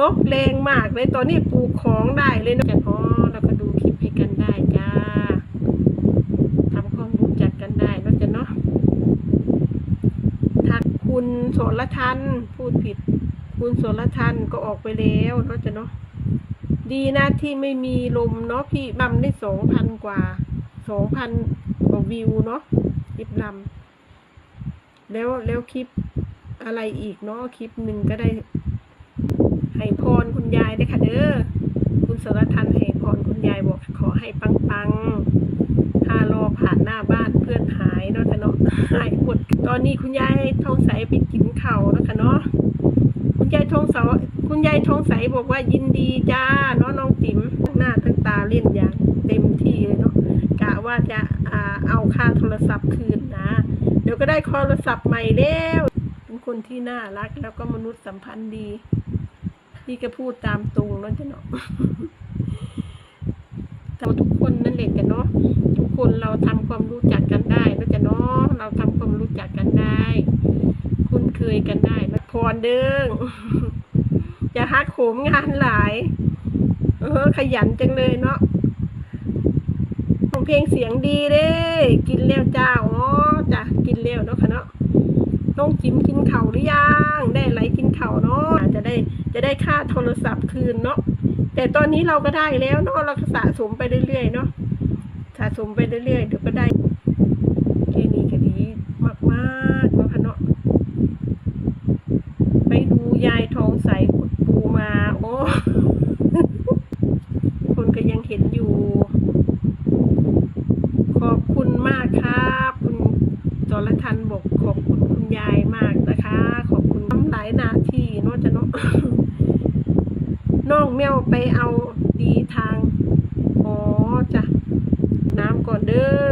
ตกแรงมากเลยตอนนี้ปลูกของได้เลยเนาะกันอ๋อเราก็ดูคลิปให้กันได้จ้าทำความรู้จักกันได้นะจ้ะเนาะทักคุณโสรทันพูดผิด คุณโสรทันก็ออกไปแล้วนะจ้ะเนาะดีนะที่ไม่มีลมเนาะพี่บำได้สองพันกว่าสองพันกว่าวิวเนาะคลิปลำแล้วแล้วคลิปอะไรอีกเนาะคลิปหนึ่งก็ได้ ให้พรคุณยายด้ค่ะเด้อคุณสรทันให้พรคุณยายบอกขอให้ปังปังๆถ้ารอผ่านหน้าบ้านเพื่อนหายเนาะค่ะเนาะหายหมดตอนนี้คุณยายทองใสไปกินเข้าวแล้วค่ะเนาะคุณยายทองสาคุณยายทองใสบอกว่ายินดีจ้าเนาะน้องติ๋มทั้งหน้าทั้งตาเล่นอย่างเต็มที่เลยเนาะกะว่าจะเอาค่าโทรศัพท์คืนนะ เดี๋ยวก็ได้โทรศัพท์ใหม่แล้วเป็นคนที่น่ารักแล้วก็มนุษยสัมพันธ์ดี พี่ก็พูดตามตรงเนาะจ้ะเนาะแต่ว่าทุกคนนั่นแหละจ้ะเนาะทุกคนเราทำความรู้จักกันได้เนาะจ้ะเนาะเราทำความรู้จักกันได้ คุ้นเคยกันได้นะพรเด้งอย่าฮักโขมงานหลาย เออ ขยันจังเลยเนาะของเพลงเสียงดีเด้ กินแล้วจ้าอ๋อจ้ะกินแล้วเนาะค่ะเนาะ น้องจิมกินเข่าหรือยังได้อะไรกินเข่าเนาะจะได้จะได้ค่าโทรศัพท์คืนเนาะแต่ตอนนี้เราก็ได้แล้วเนาะเราก็สะสมไปเรื่อยๆเนาะสะสมไปเรื่อยๆเดี๋ยวก็ได้แค่นี้ก็ดีมากๆแล้วค่ะเนาะไปดูยายทองใสขุดปูมา โอ้ คนก็ยังเห็นอยู่ ขอบคุณมากครับ คุณจรทันบอกขอบคุณคุณยายมากนะคะ ขอบคุณทำหลายหนาทีเนาะจะเนาะ น้อง แมวไปเอาดีทาง อ๋อจ้ะ น้ำก่อนเด้อ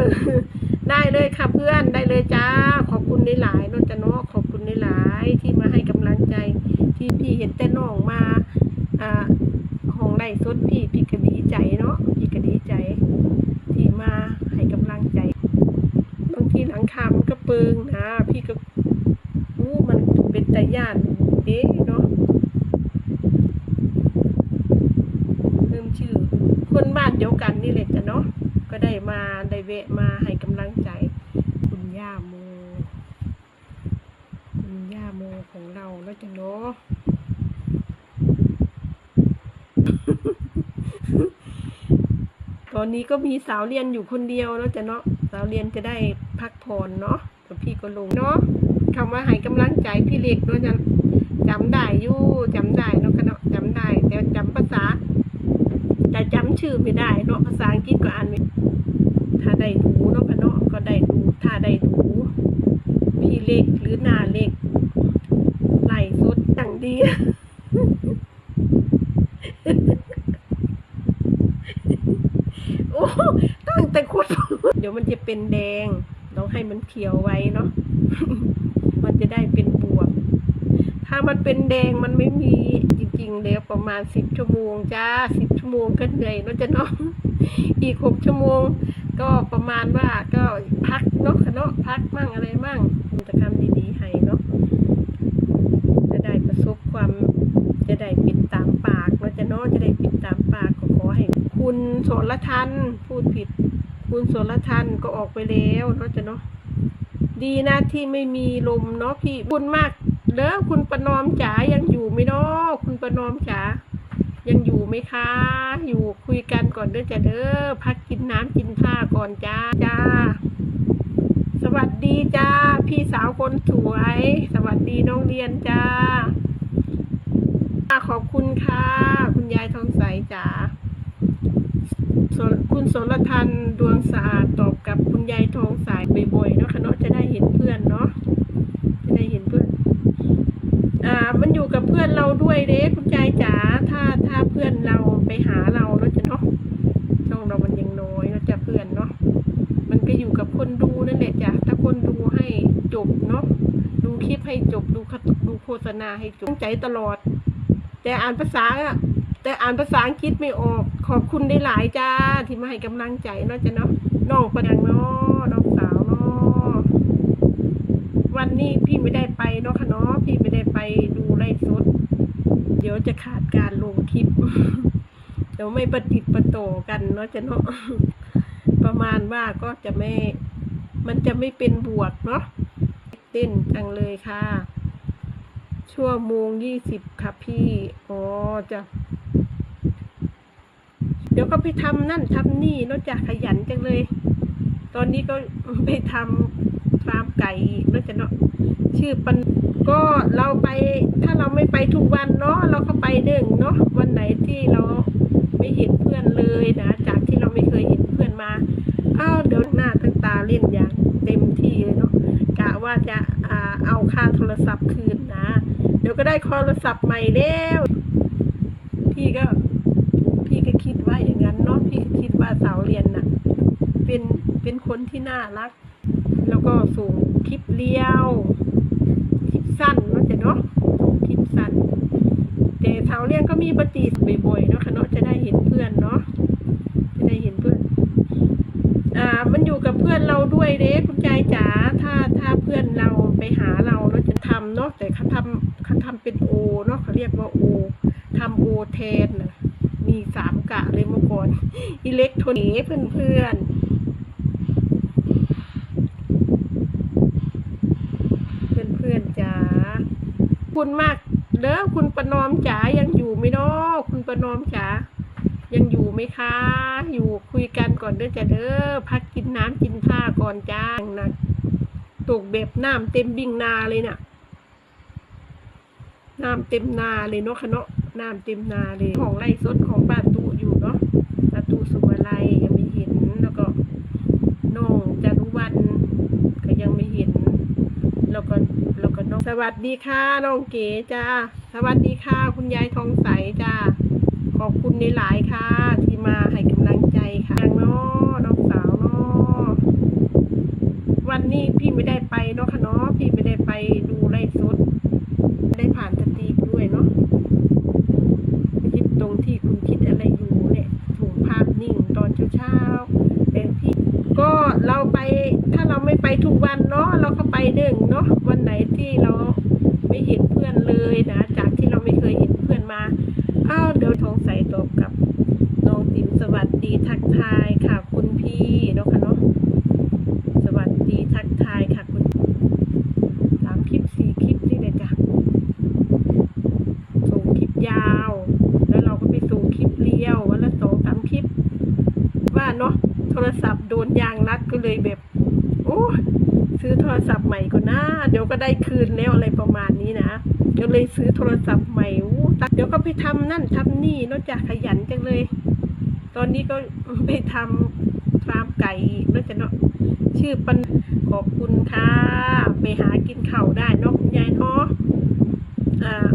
ได้เลยค่ะเพื่อนได้เลยจ้า ขอบคุณในหลายๆเนจะเนาะขอบคุณในหลายที่มาให้กำลังใจ ที่พี่เห็นแต่น้องมาอ่าของไร่สดพี่พี่ก็ดีใจเนาะพี่ก็ดีใจ ที่มาให้กำลังใจ บางทีหลังคามันก็เปิงนะ พี่ก็อู้มันเป็นตาย่านเด้เนาะเริ่มชื่อ คนบ้านเดียวกันนี่แหละจ้ะเนาะก็ได้มาได้แวะมาให้กำลังใจคุณย่าโมคุณย่าโมของเราแล้วจ้ะเนาะตอนนี้ก็มีสาวเรียนอยู่คนเดียวแล้วจ้ะเนาะสาวเรียนจะได้พักผ่อนเนาะแต่พี่ก็ลงเนาะคำว่าให้กำลังใจพี่เล็กเนาะจะจำได้ยู่จำได้เนาะคะเนาะจำได้แต่จำภาษา แต่จำชื่อไม่ได้เนาะภาษาอังกฤษก็อ่านไม่ถ้าได้ดูเนาะเนาะก็ได้ดูถ้าได้ดูพี่เล็กหรือนาเล็กไหลสุดอย่างดีโอ้ตั้งแต่ขวดเดี๋ยวมันจะเป็นแดงเราให้มันเขียวไว้เนาะมันจะได้เป็นบวก ถ้ามันเป็นแดงมันไม่มี จริงแล้วประมาณสิบชั่วโมงจ้าสิบชั่วโมงก็เหนื่อยเนาะจะเนาะอีกหกชั่วโมง ก็ประมาณว่าก็พักเนาะเนาะพักมั่งอะไรมั่งกิจกรรมดีๆให้เนาะจะได้ประสบความจะได้ปิดตามปากเนาะจะเนาะจะได้ปิดตามปากก็ขอให้ คุณโสรทันพูดผิด คุณโสรทันก็ออกไปแล้วเนาะจะเนาะดีนะที่ไม่มีลมเนาะพี่บุญมาก เด้อคุณประนอมจ๋ายังอยู่ไหมเนาะคุณประนอมจ๋ายังอยู่ไหมคะ อยู่คุยกันก่อนเด้อจ้ะเด้อพักกินน้ำกินท่าก่อนจ้าจ้า สวัสดีจ้า พี่สาวคนสวย สวัสดีน้องเรียนจ้าขอบคุณค่ะ คุณยายทองใสจ๋าคุณสรทันดวงสะอาดตอบกับคุณยายทองใสบ่อยๆเนาะค่ะเนาะจะได้เห็นเพื่อนเนาะจะได้เห็นเพื่อน อ่า มันอยู่กับเพื่อนเราด้วยเด้คุณยายจ๋าถ้าถ้าเพื่อนเราไปหาเราเนาจะเนาะช่องเรามันยังน้อยเนาจะเพื่อนเนาะมันก็อยู่กับคนดูนั่นแหละจ้ะถ้าคนดูให้จบเนาะดูคลิปให้จบดูดดูโฆษณาให้จบตั้งใจตลอด แต่อ่านภาษาอะแต่อ่านภาษาอังกฤษไม่ออก ขอบคุณได้หลายจ้าที่มาให้กำลังใจเนาะจ้ะเนาะน้องประดังเนาะน้องสาวเนาะ วันนี้พี่ไม่ได้ไปเนาะค่ะเนาะพี่ไม่ได้ไปดูไลฟ์สด เดี๋ยวจะขาดการลงคลิป เดี๋ยวไม่ประติดประโตกันเนาะจะเนาะประมาณว่าก็จะไม่ มันจะไม่เป็นบวกเนาะเต้นจังเลยค่ะ ชั่วโมงยี่สิบค่ะพี่ อ๋อจะเดี๋ยวก็ไปทำนั่นทำนี่เนอกจากขยันจังเลย ตอนนี้ก็ไปทำ ฟาร์มไก่อีกเนอะจะเนาะชื่อปันก็เราไปถ้าเราไม่ไปทุกวันเนาะเราก็ไปหนึ่งเนาะวันไหนที่เราไม่เห็นเพื่อนเลยนะ จากที่เราไม่เคยเห็นเพื่อนมาอ้าวเดี๋ยวหน้าตั้งตาเล่นอย่างเต็มที่เลยเนาะกะว่าจะอ่าเอาค่าโทรศัพท์คืนนะ เดี๋ยวก็ได้โทรศัพท์ใหม่แล้วพี่ก็พี่ก็คิดว่าอย่างนั้นเนาะพี่ก็คิดว่าสาวเรียนน่ะ เป็นเป็นคนที่น่ารัก ก็ส่งคลิปเลี้ยวคลิปสั้นเนาะจะเนาะคลิปสั้นแต่สาวเรียนก็มีปฏิสบ่อยๆเนาะค่ะเนาะจะได้เห็นเพื่อนเนาะจะได้เห็นเพื่อน อ่า มันอยู่กับเพื่อนเราด้วยเด้คุณยายจ๋าถ้าถ้าเพื่อนเราไปหาเราเราจะทำเนาะแต่เขาทำเขาทำเป็นโอเนาะเขาเรียกว่าโอทำโอแทนนะมีสามกะเลยเมื่อก่อนอิเล็กโทรนิกส์เพื่อนๆ เพื่อนๆจ๋า คุณมากเด้อคุณประนอมจ๋ายังอยู่ไหมเนาะคุณประนอมจ๋ายังอยู่ไหมคะ อยู่คุยกันก่อนเด้อจ้ะเด้อพักกินน้ำกินท่าก่อนจ้าหนักตกแบบน้ำเต็มบิ่งนาเลยน่ะน้ำเต็มนาเลยเนาะคะเนาะน้ำเต็มนาเลยของไร่สดของป้าตุอยู่เนาะป้าตุสุวรรณยังไม่เห็นแล้วก็น้องจารุวรรณก็ยังไม่เห็น แล้วก็ แล้วก็น้องสวัสดีค่ะน้องเก๋จ้าสวัสดีค่ะ คุณยายทองใสจ้าขอบคุณในหลายค่ะ ที่มาให้กำลังใจค่ะน้องสาวเนาะวันนี้พี่ไม่ได้ไปเนาะค่ะเนาะพี่ไม่ได้ไปดูไร่สด ได้ผ่านสตรีมด้วยเนาะคิดตรงที่คุณคิดอะไรอยู่เนี่ยถูกภาพนิ่งตอนเช้าๆแต่พี่ ก็เราไปถ้าเราไม่ไปทุกวันเนาะ เราก็ไปหนึ่งเนาะวันไหนที่เราไม่เห็นเพื่อนเลยนะ จากที่เราไม่เคยเห็นเพื่อนมาอ้าวเดี๋ยวทองใสตบกับน้องติ๋มสวัสดีทักทายค่ะ คุณพี่เนาะค่ะเนาะสวัสดีทักทายค่ะคุณสามคลิปสี่คลิปนี่เลยจ้ะส่งคลิปยาว แล้วเราก็ไปส่งคลิปเลี้ยววันละสองสามคลิป ว่าเนาะโทรศัพท์โดนยางรัดก็เลยแบบ โอ้ซื้อโทรศัพท์ใหม่ก็น่าเดี๋ยวก็ได้คืนแล้วอะไรประมาณนี้นะก็เลยซื้อโทรศัพท์ใหม่อู้ตัดเดี๋ยวก็ไปทำนั่นทำนี่นอกจากขยันจังเลย ตอนนี้ก็ไปทำฟาร์มไก่นอะจะเนาะชื่อปันขอบคุณค่ะไปหากินเข้าได้นาะคุณยายเนาะอ่า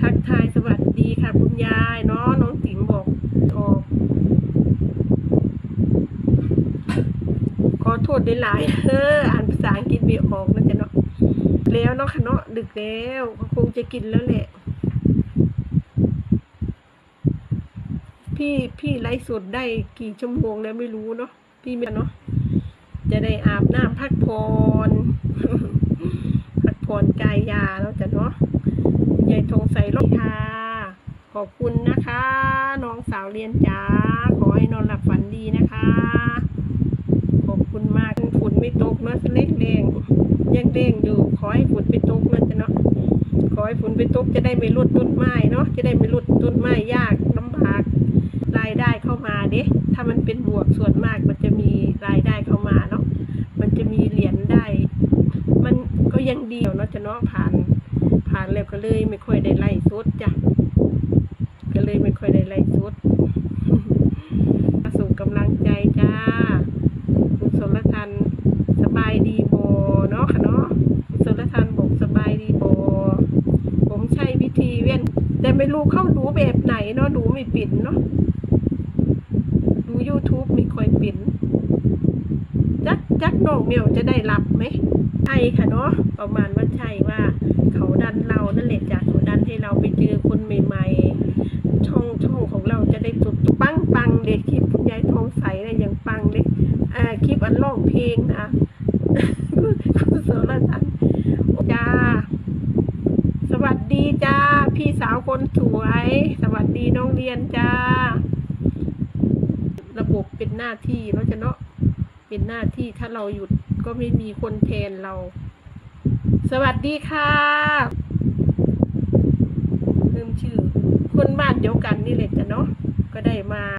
ทักทายสวัสดีค่ะคุณยายเนาะน้องติ๋มบอกออก ขอ โทษได้หลายเอออ่านภาษาอังกฤษไม่ออกนะจ๊ะเนาะแล้วเนาะค่ะเนาะดึกแล้วคงจะกินแล้วแหละ พี่พี่ไลฟ์สดได้กี่ชั่วโมงแล้วไม่รู้เนาะพี่ไม่เนาะจะได้อาบน้ำพักผ่อนพักผ่อนกายยาแล้วจ้ะเนาะยายทงใส่รถค่ะ ขอบคุณนะคะ น้องสาวเรียนจ๋าขอให้นอนหลับฝันดีนะคะ ขอบคุณมากฝน ไม่ตกเนอะเล็กแรงยังแดงอยู่ขอให้ฝนไปตกนะจ๊ะเนาะขอให้ฝนไปตกจะได้ไม่ลดต้นไม้เนาะจะได้ไม่ลดต้นไม้ยากลำบากรายได้เข้ามาเด้ถ้ามันเป็นบวกส่วนมากมันจะมีรายได้เข้ามาเนาะมันจะมีเหรียญได้ มันก็ยังดีเนาะจะเนาะผ่าน ผ่านแล้วก็เลยไม่ค่อยได้ไล่สดจ้ะก็เลยไม่ค่อยได้ไล่สดมาส่งกำลังใจจ้า คุณสมทันสบายดีโบเนาะค่ะเนาะคุณสมทันบอกสบายดีโบผมใช้วิธีเว้น แต่ ไม่รู้เข้าดูแบบไหนเนาะดูไม่ปิดเนาะดู YouTube ไม่ค่อยปิดจักจักน้องเมียวจะได้รับไหมใช่ค่ะเนาะประมาณว่าใช่ว่า เขาดันเรานั่นแหละจ้ะเขาดันให้เราไปเจอคนใหม่ๆ ช่องช่องของเราจะได้ตุดปังปังๆเด็กคลิปคุณยายทองใสเนี่ยยังปังเลยอ่าคลิปอันร้องเพลงนะคุณโสรทันจ้าสวัสดีจ้าพี่สาว คนสวย สวัสดีน้องเรียนจ้า ระบบเป็นหน้าที่เนาจะเนาะเป็นหน้าที่ถ้าเราหยุดก็ไม่มีคนแทนเรา สวัสดีค่ะลืมชื่อ คนบ้านเดียวกันนี่แหละจ้ะเนาะก็ได้มา